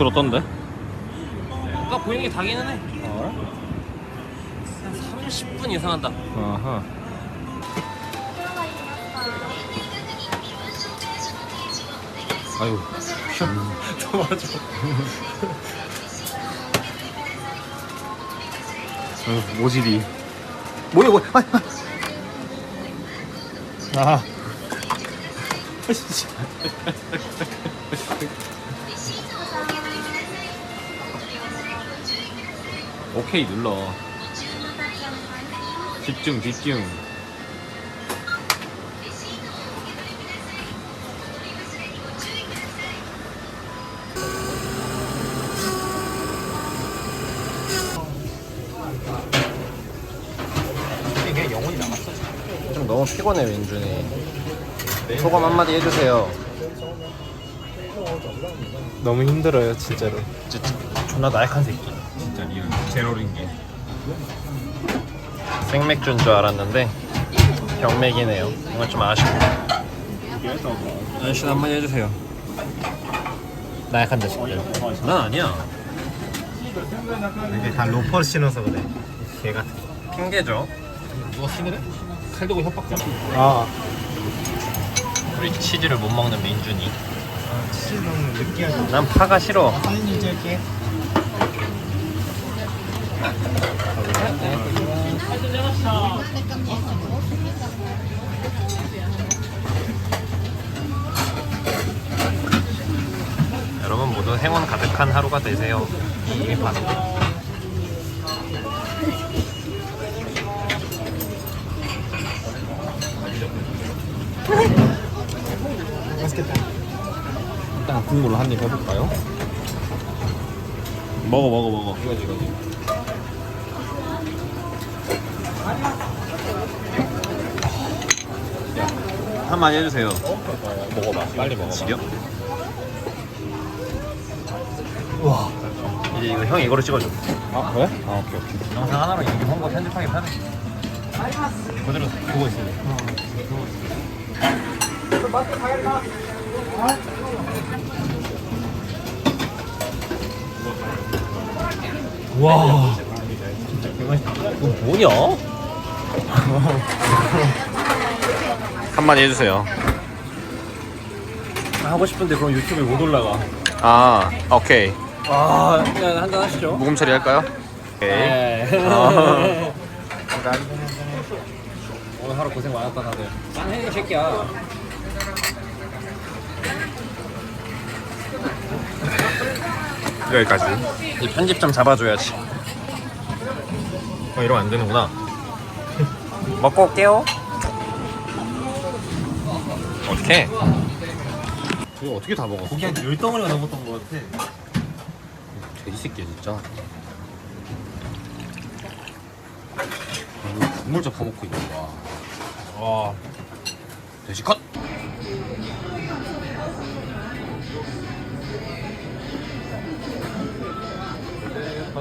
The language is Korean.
줄었던데? 아까 보이는 게 다기는 해. 한 30분 이상 한다. 아하. 아유, 도와줘. 아유 모질이. 뭐야, 뭐야, 아, 아. 아. 오케이 눌러. 집중, 집중. 그냥 영혼이 남았어. 좀 너무 피곤해 민준이 소감 한마디 해주세요 너무 힘들어요 진짜로 진짜 존나 나약한 새끼 진짜 리얼 제로린 게. 생맥주인 줄 알았는데 병맥이네요. 이건 좀 아쉽고. 아저씨 한마디 해주세요. 나 약한 자식들. 난 아니야. 이게 다 로퍼를 신어서 그래. 개 같은 핑계죠. 누가 신으래? 칼 들고 협박자. 아. 우리 치즈를 못 먹는 민준이. 치즈 너무 느끼하고 난 파가 싫어. 사진 찍을게 여러분 모두 행운 가득한 하루가 되세요. 이 바로 일단 국물로 한 입 해볼까요? 먹어 먹어 먹어. 이거지 이거지 한 마디 해주세요. 먹어봐. 빨리 먹어봐. 지려? 와. 이제 이거 형 이거로 찍어줘. 아 그래? 아 오케이 오케이. 영상 하나로 이게 홍보 편집하기 편해 그대로 보고 있을래 와. 이거 뭐냐? 한마디 해주세요 하고 싶은데 그럼 유튜브에 못 올라가. 아 오케이 아, 그냥 한잔 하시죠. 무금 처리할까요? 오케이 네. 아. 오늘 하루 고생 많았다 다들. 짠해 이 새끼야. 여기까지 이 편집 좀 잡아줘야지 어 이러면 안 되는구나 먹고 올게요. 어떡해? 이거 어떻게 다 먹었어? 고기 한 열 덩어리가 넘었던 것 같아. 돼지 새끼야 진짜. 이거 국물 좀 퍼먹고 있는 거야. 와. 돼지 컷